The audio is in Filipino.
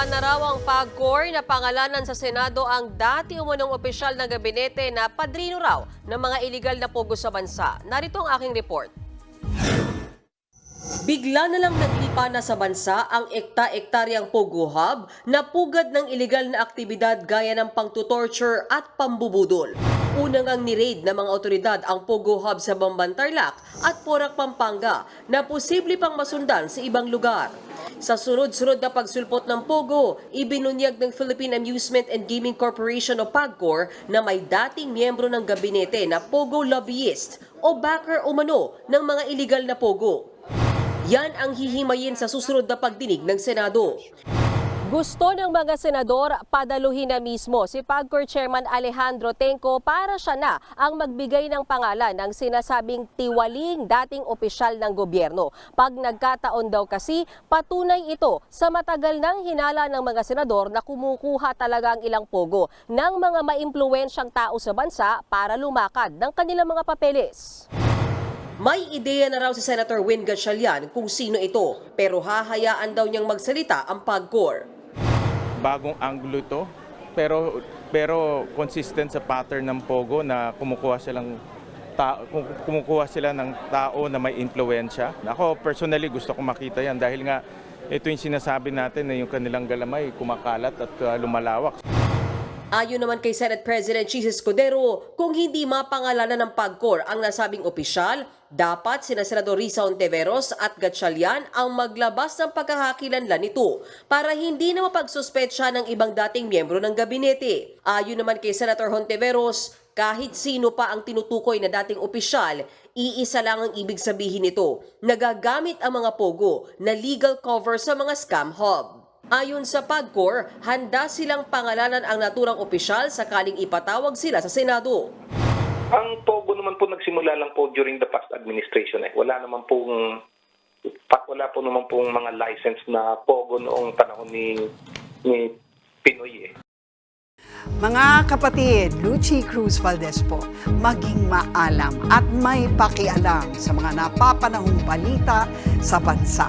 Handa na raw ang PAGCOR na pangalanan sa Senado ang dati umunong opisyal ng gabinete na padrino raw ng mga iligal na pogo sa bansa. Narito ang aking report. Bigla na lang naglipa na sa bansa ang ekta-ektaryang Pogo Hub na pugad ng iligal na aktibidad gaya ng pangtutorture at pambubudol. Unang ang niraid ng mga otoridad ang Pogo Hub sa Bambantarlak at Porac, Pampanga na posible pang masundan sa ibang lugar. Sa sunod-sunod na pagsulpot ng Pogo, ibinunyag ng Philippine Amusement and Gaming Corporation o PAGCOR na may dating miyembro ng gabinete na Pogo lobbyist o backer umano ng mga iligal na Pogo. Yan ang hihimayin sa susunod na pagdinig ng Senado. Gusto ng mga senador padaluhin na mismo si PAGCOR Chairman Alejandro Tenco para siya na ang magbigay ng pangalan ng sinasabing tiwaling dating opisyal ng gobyerno. Pag nagkataon daw kasi, patunay ito sa matagal nang hinala ng mga senador na kumukuha talaga ang ilang pogo ng mga maimpluwensyang tao sa bansa para lumakad ng kanilang mga papeles. May ideya na raw si Senator Win Gatchalian kung sino ito, pero hahayaan daw niyang magsalita ang PAGCOR. bagong anggulo ito. Pero pero consistent sa pattern ng Pogo na kumukuha silang ta- kum- kumukuha sila ng tao na may impluwensya. Ako personally gusto ko makita 'yan dahil nga ito yung sinasabi natin na yung kanilang galamay kumakalat at uh, lumalawak. Ayon naman kay Senate President Chis Escudero, kung hindi mapangalanan ng PAGCOR ang nasabing opisyal, dapat sina Senador Risa Ontiveros at Gatchalian ang maglabas ng pagkakakilanlan nito para hindi na mapagsuspetsya ng ibang dating miyembro ng gabinete. Ayon naman kay Senator Hontiveros, kahit sino pa ang tinutukoy na dating opisyal, iisa lang ang ibig sabihin nito, nagagamit ang mga pogo na legal cover sa mga scam hub. Ayon sa PAGCOR, handa silang pangalanan ang naturang opisyal sakaling ipatawag sila sa Senado. Ang Pogo naman po nagsimula lang po during the past administration eh. Wala naman pong wala po naman pong mga license na Pogo noong panahon ni ni Pinoy eh. Mga kapatid, Lucy Cruz Valdez po, maging maalam at may pakialam sa mga napapanahong balita sa bansa.